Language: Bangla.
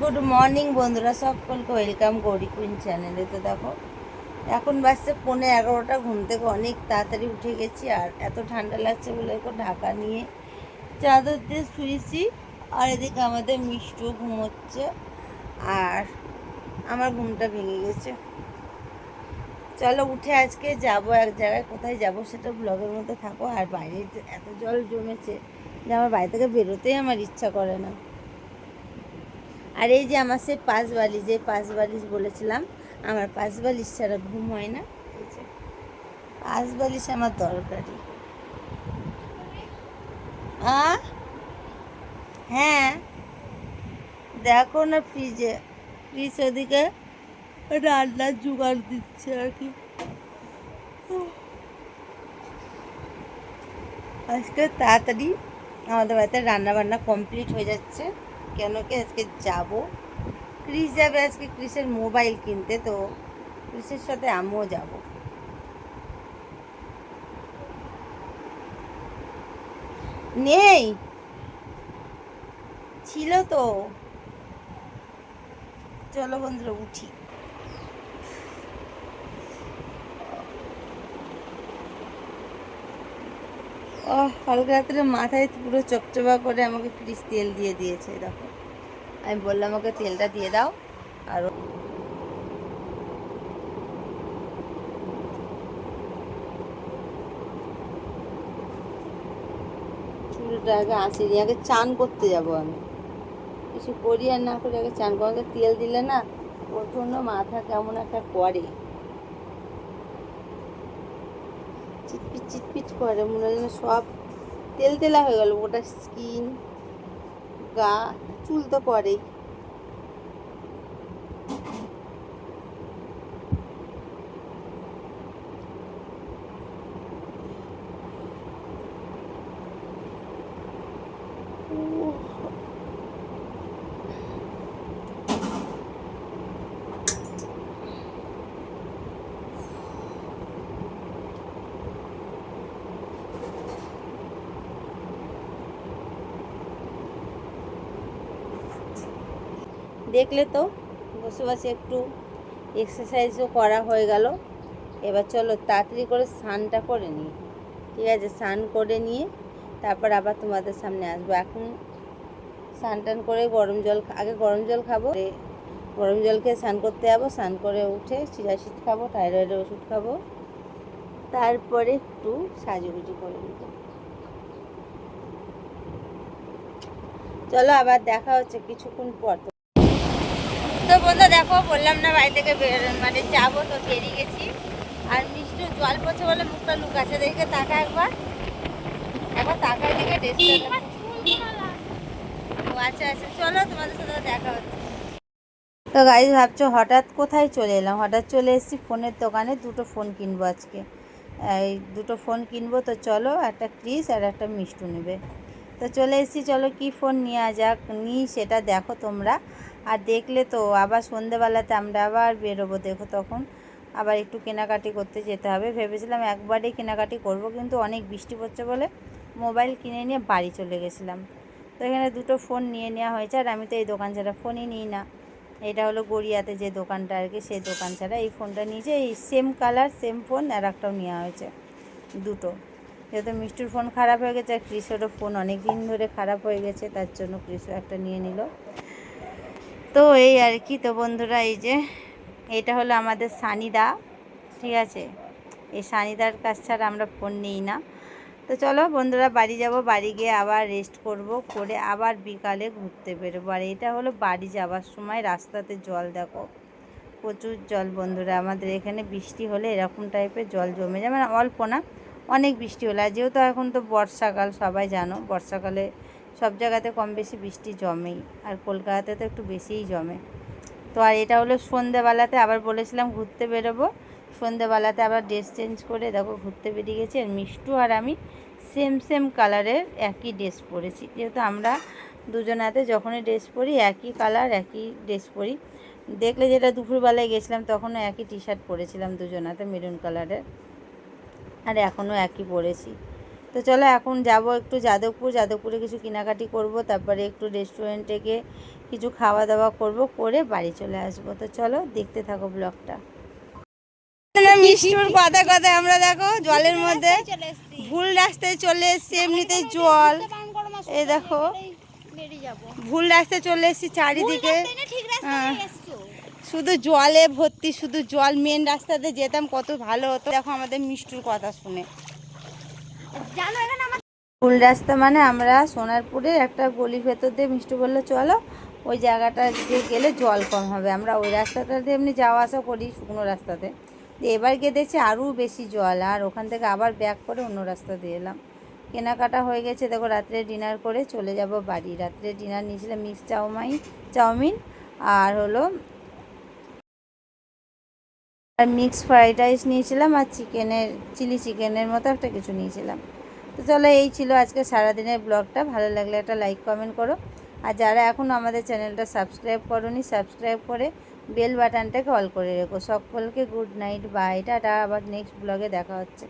গুড মর্নিং বন্ধুরা, সকলকে ওয়েলকাম গৌরী কুইন চ্যানেলে তো দেখো, এখন বাজছে পৌনে এগারোটা, ঘুম থেকে অনেক তাড়াতাড়ি উঠে গেছি, আর এত ঠান্ডা লাগছে বলে একটু ঢাকা নিয়ে চাদর দিয়ে শুয়েছি। আর এদিকে আমাদের মিষ্টু ঘুমোচ্ছে, আর আমার ঘুমটা ভেঙে গেছে। চলো, উঠে আজকে যাব এক জায়গায়, কোথায় যাব সেটা ব্লগের মধ্যে থাকো। আর বাইরে এত জল জমেছে যে আমার বাড়ি থেকে বেরোতেই আমার ইচ্ছা করে না। আর এই যে আমার সে পাঁচ বালিশ, যে পাঁচ বালিশ বলেছিলাম, আমার পাঁচ বালিশ ছাড়া ঘুম হয় না। পাঁচ বালিশ আমার দরকারি। হ্যাঁ। দেখো না ফ্রিজে। ফ্রিজ ওদিকে রান্নার জোগাড় দিচ্ছে আর কি। আজকে তাড়াতাড়ি আমাদের বাড়িতে রান্না বান্না কমপ্লিট হয়ে যাচ্ছে। কেন কি আজকে যাব? ক্রিস যাবে আজকে ক্রিসের মোবাইল কিনতে, তো ক্রিসের সাথে আমিও যাব। নেই! ছিল তো। চলো বন্ধুরা, উঠি। ও কালকে মাথায় পুরো চপচপা করে আমাকে ক্রিস তেল দিয়ে দিয়েছে, দেখো। আমি বললাম আমাকে তেলটা দিয়ে দাও। আর চুলটা আগে আসেনি আগে চান করতে যাব আমি। কিছু করি আর না করি, আগে চান করতে তেল দিলে না প্রচণ্ড মাথা কেমন একটা করে চিটপিট চিটপিট করে। মনে হয় যেন সব তেল তেলা হয়ে গেল। ওটা স্কিন, গা, চুল তো পরেই। দেখলে তো বসে বসে একটু এক্সারসাইজও করা হয়ে গেল। এবার চলো তাড়াতাড়ি করে স্নানটা করে নিই। ঠিক আছে, স্নান করে নিয়ে তারপর আবার তোমাদের সামনে আসব। এখন স্নান টান করে গরম জল আগে গরম জল খাব গরম জল খেয়ে স্নান করতে যাব, স্নান করে উঠে সিরাশিট খাব থাইরয়েডের ওষুধ খাব। তারপরে একটু সাজুগুজু করে নিব। চলো আবার দেখা হচ্ছে কিছুক্ষণ পর। তো বন্ধু দেখো, বললাম না বাড়ি থেকে মানে যাব তো, বেরিয়ে গেছি। আর মিষ্টি জল পড়ছে বলে মুখটা লুকাচ্ছে। দেখে তাকা একবার। একবার তাকায় দেখে ও আচ্ছা আচ্ছা চলো, তোমাদের সাথে দেখা হচ্ছে। তো গাইজ ভাবছ হঠাৎ কোথায় চলে এলাম? হঠাৎ চলে এসেছি ফোনের দোকানে, দুটো ফোন কিনবো আজকে। এই দুটো ফোন কিনবো, তো চলো, একটা ক্রিস আর একটা মিষ্টু নেবে। তো চলে এসেছি, চলো কি ফোন নেওয়া যাক? নিই, সেটা দেখো তোমরা। আর দেখলে তো, আবার সন্ধেবেলাতে আমরা আবার বেরোবো, দেখো তখন। আবার একটু কেনাকাটি করতে যেতে হবে। ভেবেছিলাম একবারেই কেনাকাটি করব, কিন্তু অনেক বৃষ্টি পড়ছে বলে মোবাইল কিনে নিয়ে বাড়ি চলে গেছিলাম। তো এখানে দুটো ফোন নিয়ে নেওয়া হয়েছে, আর আমি তো এই দোকান ছাড়া ফোনই নিই না। এটা হলো গড়িয়াতে যে দোকানটা আর কি, সেই দোকান ছাড়া এই ফোনটা নিয়েছে। এই সেম কালার সেম ফোন আর একটাও নেওয়া হয়েছে, দুটো। যেহেতু মিষ্টির ফোন খারাপ হয়ে গেছে, আর ক্রিসেরও ফোন অনেক দিন ধরে খারাপ হয়ে গেছে, তার জন্য ক্রিসও একটা নিয়ে নিল। তো এই আর কি তো বন্ধুরা, এই যে এটা হলো আমাদের সানিদা, ঠিক আছে? এই সানিদার কাছ ছাড়া আমরা ফোন নিই না। তো চলো বন্ধুরা, বাড়ি যাব, বাড়ি গিয়ে আবার রেস্ট করব, করে আবার বিকালে ঘুরতে বেরোবো। আর এটা হলো বাড়ি যাওয়ার সময়, রাস্তাতে জল দেখো, প্রচুর জল বন্ধুরা। আমাদের এখানে বৃষ্টি হলে এরকম টাইপের জল জমে যায়। মানে অল্প না, অনেক বৃষ্টি হলে। আর যেহেতু এখন তো বর্ষাকাল, সবাই জানো, বর্ষাকালে সব জায়গাতে কম বেশি বৃষ্টি জমেই, আর কলকাতাতে তো একটু বেশিই জমে। তো আর এটা হলো সন্ধেবেলাতে আবার বলেছিলাম ঘুরতে বেরোবো, সন্ধেবেলাতে আবার ড্রেস চেঞ্জ করে দেখো ঘুরতে বেরিয়ে গেছি, আর মিষ্টু আর আমি সেম সেম কালারের একই ড্রেস পরেছি। যেহেতু আমরা দুজনাতে যখনই ড্রেস পরি, একই কালার একই ড্রেস পরি। দেখলে যেটা দুপুরবেলায় গেছিলাম তখনও একই টি শার্ট পরেছিলাম দুজনাতে মেরুন কালারের আর এখনও একই পরেছি। তো চলো এখন যাব একটু যাদবপুর। যাদবপুরে কিছু কেনাকাটি করব তারপরে একটু রেস্টুরেন্টে গিয়ে কিছু খাওয়া দাওয়া করব করে বাড়ি চলে আসব। তো চলো দেখতে থাকো ব্লগটা। মিষ্টুর কথা কথায় আমরা দেখো জলের মধ্যে। ভুল রাস্তায় চলে এসছি এমনিতেই জল। এই দেখো। ভুল রাস্তায় চলে এসছি চারিদিকে। হ্যাঁ। শুধু জলে ভর্তি শুধু জল মেন রাস্তাতে যেতাম কত ভালো হতো। দেখো আমাদের মিষ্টুর কথা শুনে। ফুল রাস্তা মানে আমরা সোনারপুরের একটা গলির ভেতর দিয়ে মিষ্টি বলল, চলো ওই জায়গাটা দিয়ে গেলে জল কম হবে। আমরা ওই রাস্তাটা দিয়ে এমনি যাওয়া আসা করি শুকনো রাস্তাতে। এবার গিয়ে দেখছি আরও বেশি জল, আর ওখান থেকে আবার ব্যাক করে অন্য রাস্তা দিয়ে এলাম। কেনাকাটা হয়ে গেছে, দেখো রাত্রে ডিনার করে চলে যাব বাড়ি। রাত্রে ডিনার নিয়েছিলাম মিক্স চাউমাই, চাউমিন আর হলো আর মিক্স ফ্রাইড রাইস নিয়েছিলাম আর চিকেনের, চিলি চিকেনের মতো একটা কিছু নিয়েছিলাম। তো চলো এই ছিল আজকে সারাদিনের ব্লগটা। ভালো লাগলে একটা লাইক কমেন্ট করো। আর যারা এখন আমাদের চ্যানেলটা সাবস্ক্রাইব করোনি সাবস্ক্রাইব করে বেল বাটনটাকে অল করে রেখো। সকলকে গুড নাইট বাই টাটা, আবার নেক্সট ব্লগে দেখা হচ্ছে।